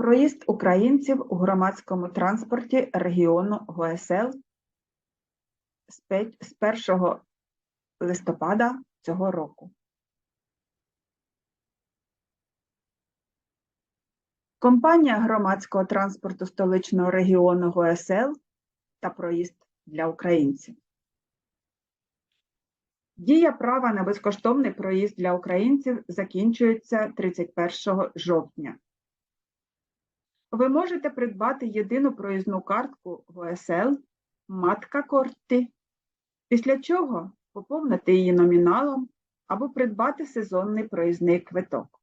Проїзд українців у громадському транспорті регіону ГОСЛ з 1 листопада цього року. Компанія громадського транспорту столичного регіону ГОСЛ та проїзд для українців. Дія права на безкоштовний проїзд для українців закінчується 31 жовтня. Ви можете придбати єдину проїзну картку ГОСЛ Матка Корти, після чого поповнити її номіналом або придбати сезонний проїзний квиток.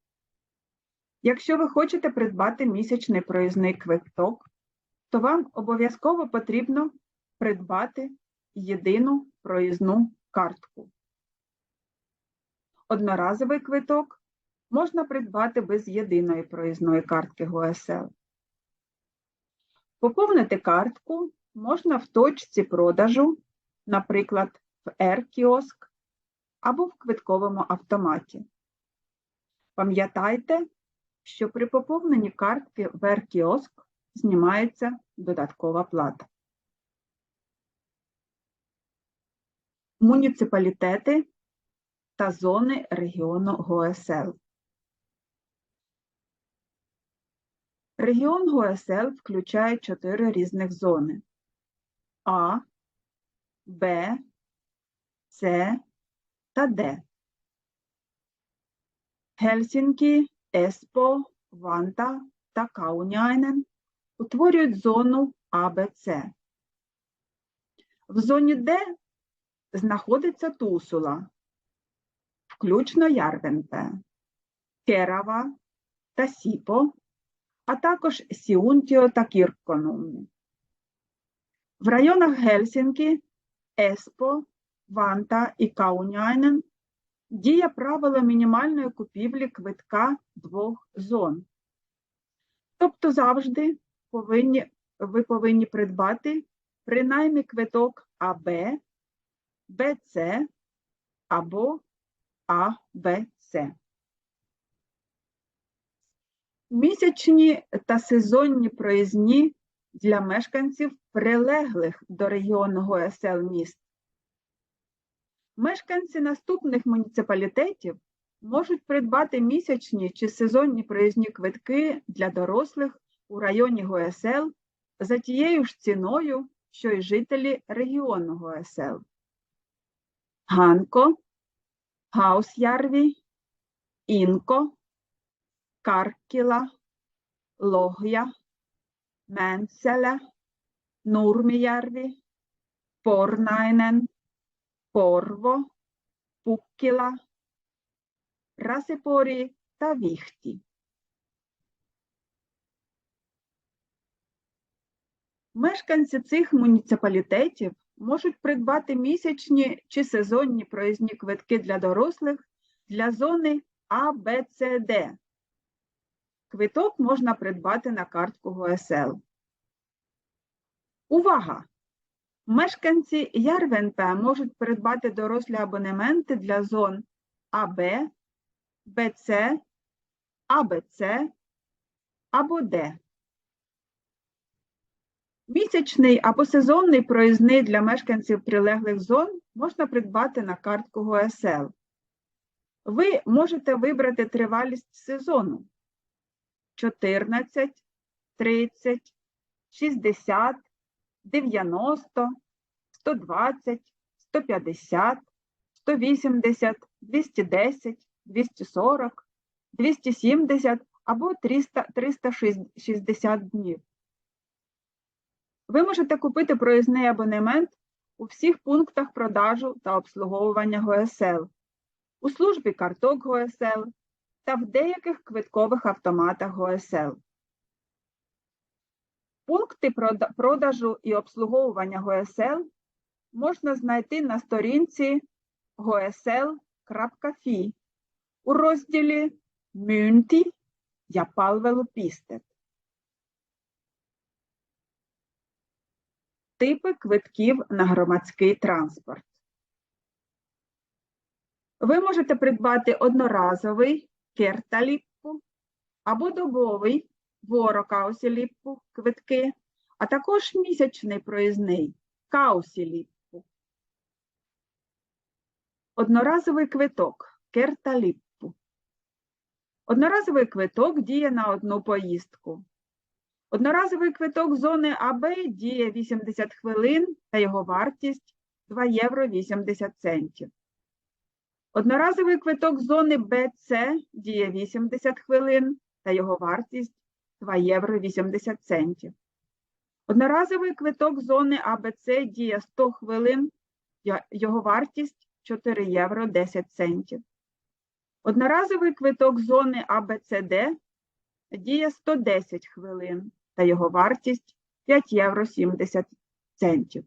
Якщо ви хочете придбати місячний проїзний квиток, то вам обов'язково потрібно придбати єдину проїзну картку. Одноразовий квиток можна придбати без єдиної проїзної картки ГОСЛ. Поповнити картку можна в точці продажу, наприклад, в R-кіоск або в квитковому автоматі. Пам'ятайте, що при поповненні картки в R-кіоск знімається додаткова плата. Муніципалітети та зони регіону ГОСЛ. Регіон ГОСЛ включає чотири різних зони А, Б, С та Д. Гельсінкі, Еспо, Ванта та Кауняйнен утворюють зону АБЦ. В зоні Д знаходиться Тусула, включно Ярвенпе, Керава та Сіпо, а також Сіунтіо та Кірконумі. В районах Гельсінкі, Еспо, Ванта і Кауняйнен діє правило мінімальної купівлі квитка двох зон. Тобто завжди повинні, ви повинні придбати принаймні квиток АБ, БЦ або АБЦ. Місячні та сезонні проїзні для мешканців прилеглих до регіону ГОСЛ міст. Мешканці наступних муніципалітетів можуть придбати місячні чи сезонні проїзні квитки для дорослих у районі ГОСЛ за тією ж ціною, що й жителі регіону ГОСЛ. Ганко, Гаусярві, Інко, Каркіла, Логя, Менселе, Нурміярві, Порнайнен, Порво, Пуккіла, Расипорі та Віхті. Мешканці цих муніципалітетів можуть придбати місячні чи сезонні проїзні квитки для дорослих для зони А, Б, С, Д. Квиток можна придбати на картку ГОСЛ. Увага! Мешканці ЯРВНП можуть придбати дорослі абонементи для зон АБ, БЦ, АБЦ або Д. Місячний або сезонний проїзний для мешканців прилеглих зон можна придбати на картку ГОСЛ. Ви можете вибрати тривалість сезону 14, 30, 60, 90, 120, 150, 180, 210, 240, 270 або 300, 360 днів. Ви можете купити проїзний абонемент у всіх пунктах продажу та обслуговування ГОСЛ, у службі карток ГОСЛ та в деяких квиткових автоматах ГОСЛ. Пункти продажу і обслуговування ГОСЛ можна знайти на сторінці gosl.fi у розділі Mynti ja palvelupistet. Типи квитків на громадський транспорт. Ви можете придбати одноразовий керталіппу або добовий Воро Каусіліппу квитки, а також місячний проїзний Каусіліппу. Одноразовий квиток Керталіппу. Одноразовий квиток діє на одну поїздку. Одноразовий квиток зони АБ діє 80 хвилин та його вартість 2 євро 80 центів. Одноразовий квиток зони БЦ діє 80 хвилин та його вартість 2 євро 80 центів. Одноразовий квиток зони АБЦ діє 100 хвилин, його вартість 4 євро 10 центів. Одноразовий квиток зони АБЦД діє 110 хвилин та його вартість 5 євро 70 центів.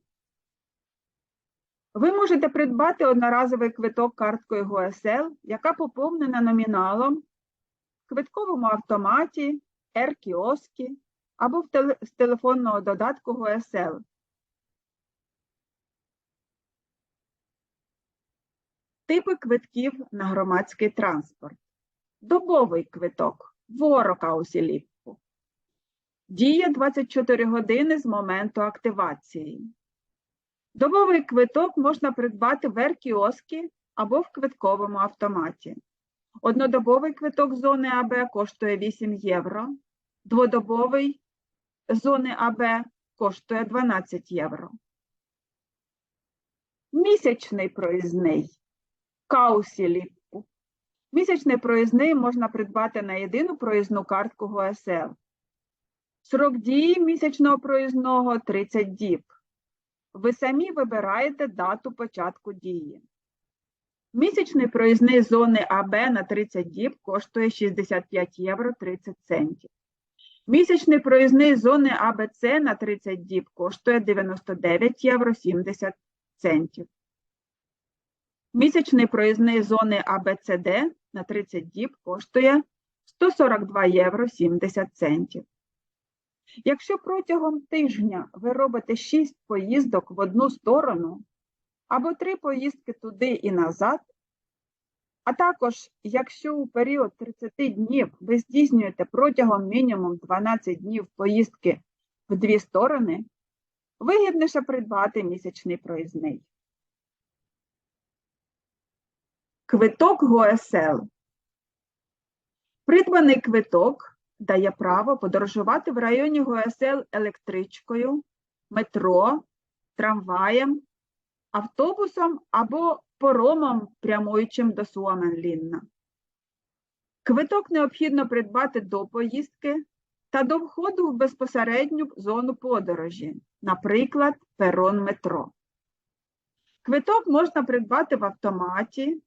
Ви можете придбати одноразовий квиток карткою ГОСЛ, яка поповнена номіналом в квитковому автоматі, Р-кіоскі або з телефонного додатку ГОСЛ. Типи квитків на громадський транспорт. Добовий квиток Ворокаусіліппу. Діє 24 години з моменту активації. Добовий квиток можна придбати в Р-кіоскі або в квитковому автоматі. Однодобовий квиток зони АБ коштує 8 євро, дводобовий зони АБ коштує 12 євро. Місячний проїзний Каусіліппу. Місячний проїзний можна придбати на єдину проїзну картку ГОСЛ. Срок дії місячного проїзного 30 діб. Ви самі вибираєте дату початку дії. Місячний проїзний зони АБ на 30 діб коштує 65 євро 30 центів. Місячний проїзний зони АБЦ на 30 діб коштує 99 євро 70 центів. Місячний проїзний зони АБЦД на 30 діб коштує 142 євро 70 центів. Якщо протягом тижня ви робите 6 поїздок в одну сторону або 3 поїздки туди і назад, а також якщо у період 30 днів ви здійснюєте протягом мінімум 12 днів поїздки в дві сторони, вигідніше придбати місячний проїзний. Квиток ГОСЛ. Придбаний квиток дає право подорожувати в районі ГОСЛ електричкою, метро, трамваєм, автобусом або поромом, прямуючим до Суаменлінна. Квиток необхідно придбати до поїздки та до входу в безпосередню зону подорожі, наприклад, перон метро. Квиток можна придбати в автоматі,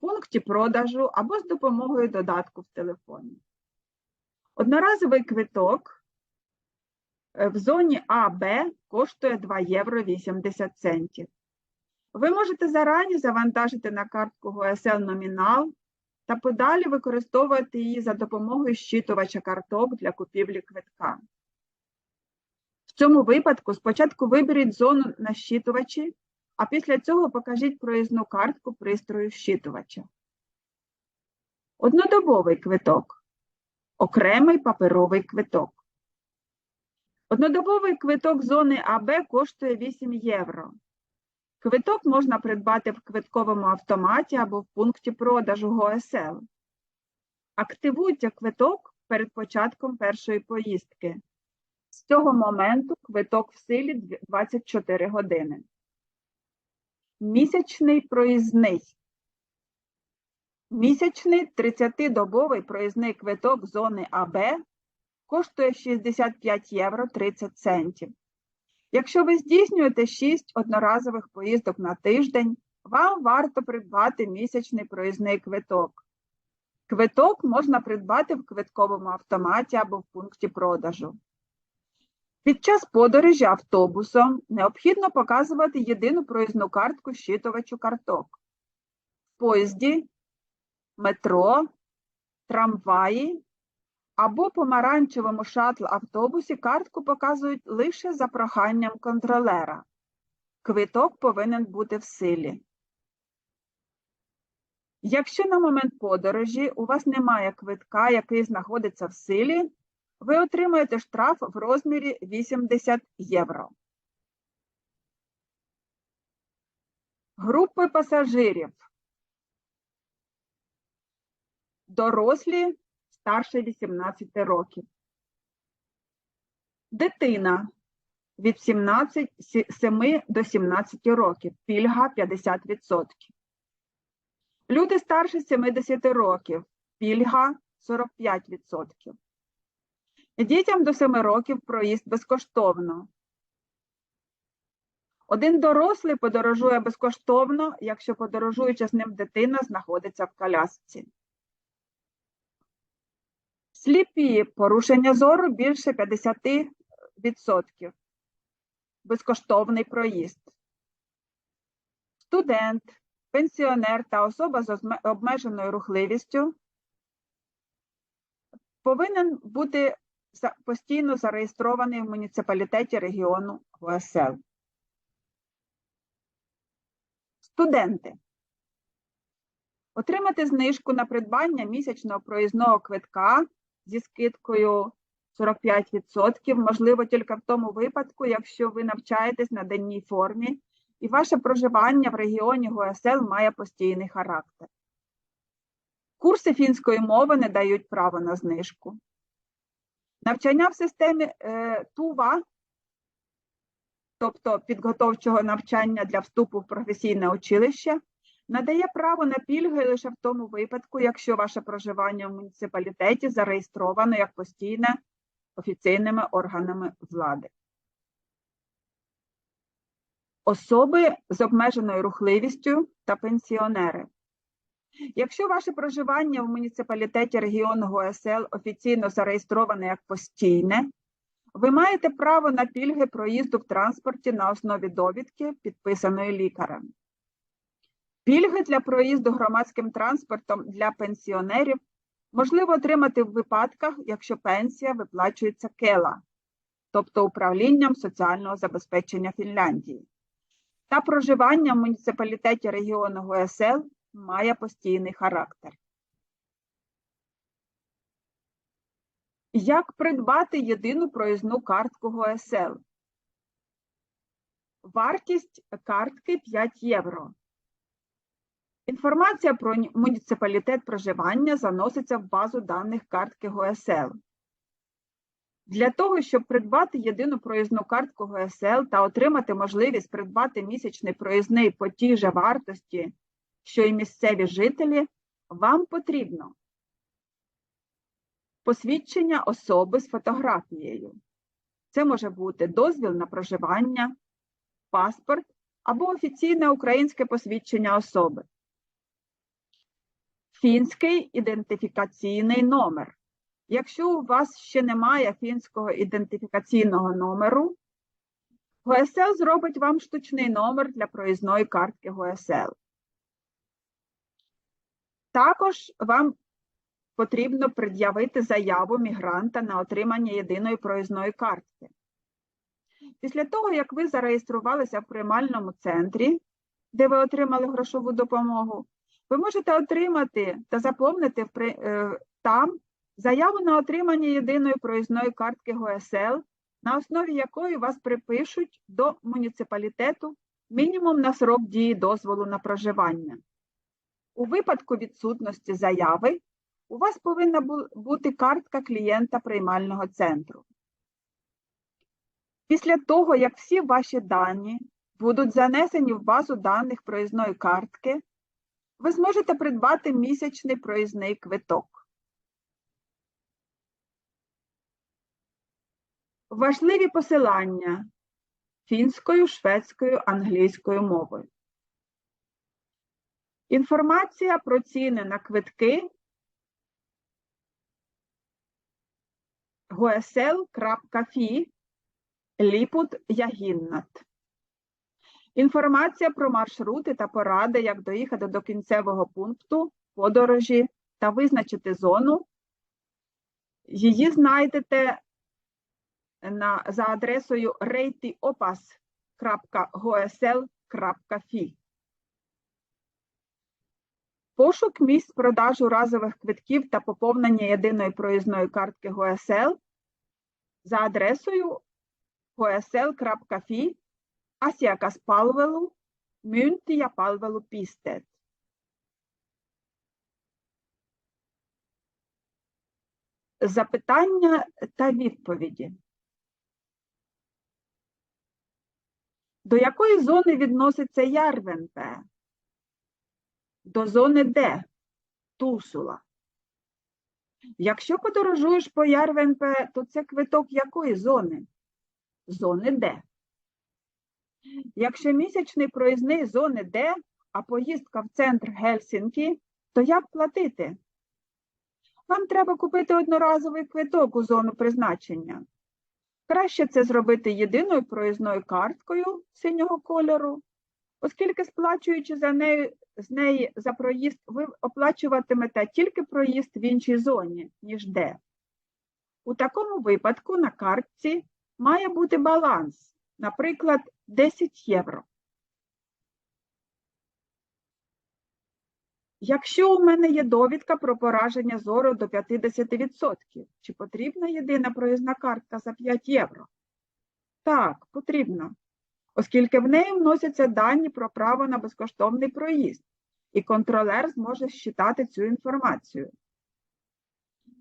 пункті продажу або з допомогою додатку в телефоні. Одноразовий квиток е, в зоні АБ коштує 2 євро 80 центів. Ви можете зарані завантажити на картку ГСЛ номінал та подалі використовувати її за допомогою щитувача карток для купівлі квитка. В цьому випадку спочатку виберіть зону на щитувачі, а після цього покажіть проїзну картку пристрою щитувача. Однодобовий квиток. Окремий паперовий квиток. Однодобовий квиток зони АБ коштує 8 євро. Квиток можна придбати в квитковому автоматі або в пункті продажу ГОСЛ. Активуйте квиток перед початком першої поїздки. З цього моменту квиток в силі 24 години. Місячний проїзний. Місячний 30-добовий проїзний квиток зони АБ коштує 65 євро 30 центів. Якщо ви здійснюєте 6 одноразових поїздок на тиждень, вам варто придбати місячний проїзний квиток. Квиток можна придбати в квитковому автоматі або в пункті продажу. Під час подорожі автобусом необхідно показувати єдину проїзну картку щитувачу карток. В поїзді, метро, трамваї або помаранчевому шатл-автобусі картку показують лише за проханням контролера. Квиток повинен бути в силі. Якщо на момент подорожі у вас немає квитка, який знаходиться в силі, ви отримаєте штраф в розмірі 80 євро. Групи пасажирів. Дорослі старше 18 років. Дитина від 17, 7 до 17 років. Пільга 50%. Люди старше 70 років. Пільга 45%. Дітям до 7 років проїзд безкоштовно. Один дорослий подорожує безкоштовно, якщо подорожуюча з ним дитина знаходиться в колясці. Сліпі порушення зору більше 50%. Безкоштовний проїзд. Студент, пенсіонер та особа з обмеженою рухливістю повинен бути постійно зареєстрований в муніципалітеті регіону ГОСЛ. Студенти. Отримати знижку на придбання місячного проїзного квитка зі скидкою 45% можливо тільки в тому випадку, якщо ви навчаєтесь на денній формі і ваше проживання в регіоні ГОСЛ має постійний характер. Курси фінської мови не дають права на знижку. Навчання в системі е, ТУВА, тобто підготовчого навчання для вступу в професійне училище, надає право на пільги лише в тому випадку, якщо ваше проживання в муніципалітеті зареєстровано як постійне офіційними органами влади. Особи з обмеженою рухливістю та пенсіонери. Якщо ваше проживання в муніципалітеті регіону ГОСЛ офіційно зареєстроване як постійне, ви маєте право на пільги проїзду в транспорті на основі довідки, підписаної лікарем. Пільги для проїзду громадським транспортом для пенсіонерів можливо отримати в випадках, якщо пенсія виплачується КЕЛА, тобто управлінням соціального забезпечення Фінляндії, та проживання в муніципалітеті регіону ГСЛ має постійний характер. Як придбати єдину проїзну картку ГСЛ? Вартість картки 5 євро. Інформація про муніципалітет проживання заноситься в базу даних картки ГСЛ. Для того, щоб придбати єдину проїзну картку ГСЛ та отримати можливість придбати місячний проїзний по тій же вартості, що й місцеві жителі, вам потрібно посвідчення особи з фотографією. Це може бути дозвіл на проживання, паспорт або офіційне українське посвідчення особи. Фінський ідентифікаційний номер. Якщо у вас ще немає фінського ідентифікаційного номеру, ГСЛ зробить вам штучний номер для проїзної картки ГСЛ. Також вам потрібно пред'явити заяву мігранта на отримання єдиної проїзної картки. Після того, як ви зареєструвалися в приймальному центрі, де ви отримали грошову допомогу, ви можете отримати та заповнити е, там заяву на отримання єдиної проїзної картки ГСЛ, на основі якої вас припишуть до муніципалітету мінімум на срок дії дозволу на проживання. У випадку відсутності заяви у вас повинна бути картка клієнта приймального центру. Після того, як всі ваші дані будуть занесені в базу даних проїзної картки, ви зможете придбати місячний проїзний квиток. Важливі посилання фінською, шведською, англійською мовою. Інформація про ціни на квитки gsl.fi Ліпут Ягіннат. Інформація про маршрути та поради, як доїхати до кінцевого пункту подорожі та визначити зону. Її знайдете на, за адресою reitiopas.gsl.fi. Пошук місць продажу разових квитків та поповнення єдиної проїзної картки ГСЛ за адресою hsl.fi Asiakaspalvelu, myynti- ja palvelupisteet. Запитання та відповіді. До якої зони відноситься Ярвенпе? До зони Д. Тусула. Якщо подорожуєш по Ярвенпе, то це квиток якої зони? Зони Д. Якщо місячний проїзний зони Д, а поїздка в центр Гельсінкі, то як платити? Вам треба купити одноразовий квиток у зону призначення. Краще це зробити єдиною проїзною карткою синього кольору, оскільки сплачуючи за нею, з неї за проїзд, ви оплачуватимете тільки проїзд в іншій зоні, ніж Д. У такому випадку на картці має бути баланс, наприклад, 10 євро. Якщо у мене є довідка про пораження зору до 50%, чи потрібна єдина проїзна картка за 5 євро? Так, потрібно, оскільки в неї вносяться дані про право на безкоштовний проїзд, і контролер зможе считати цю інформацію.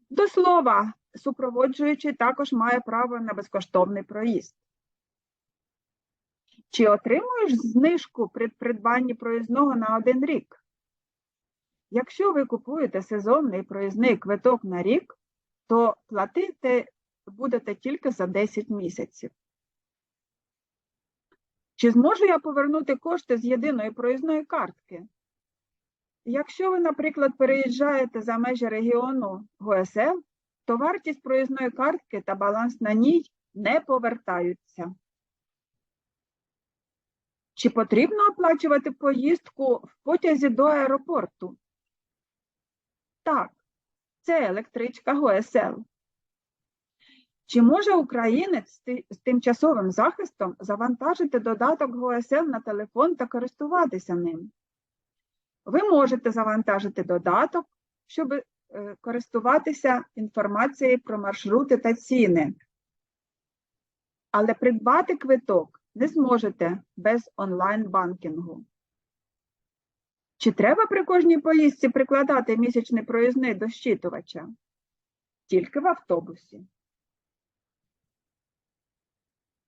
До слова, супроводжуючий також має право на безкоштовний проїзд. Чи отримуєш знижку при придбанні проїзного на один рік? Якщо ви купуєте сезонний проїзний квиток на рік, то платити будете тільки за 10 місяців. Чи зможу я повернути кошти з єдиної проїзної картки? Якщо ви, наприклад, переїжджаєте за межі регіону ГОСЛ, то вартість проїзної картки та баланс на ній не повертаються. Чи потрібно оплачувати поїздку в потязі до аеропорту? Так, це електричка ГОСЛ. Чи може українець з тимчасовим захистом завантажити додаток ГОСЛ на телефон та користуватися ним? Ви можете завантажити додаток, щоб е, користуватися інформацією про маршрути та ціни. Але придбати квиток не зможете без онлайн-банкінгу. Чи треба при кожній поїздці прикладати місячний проїзний до щитувача? Тільки в автобусі.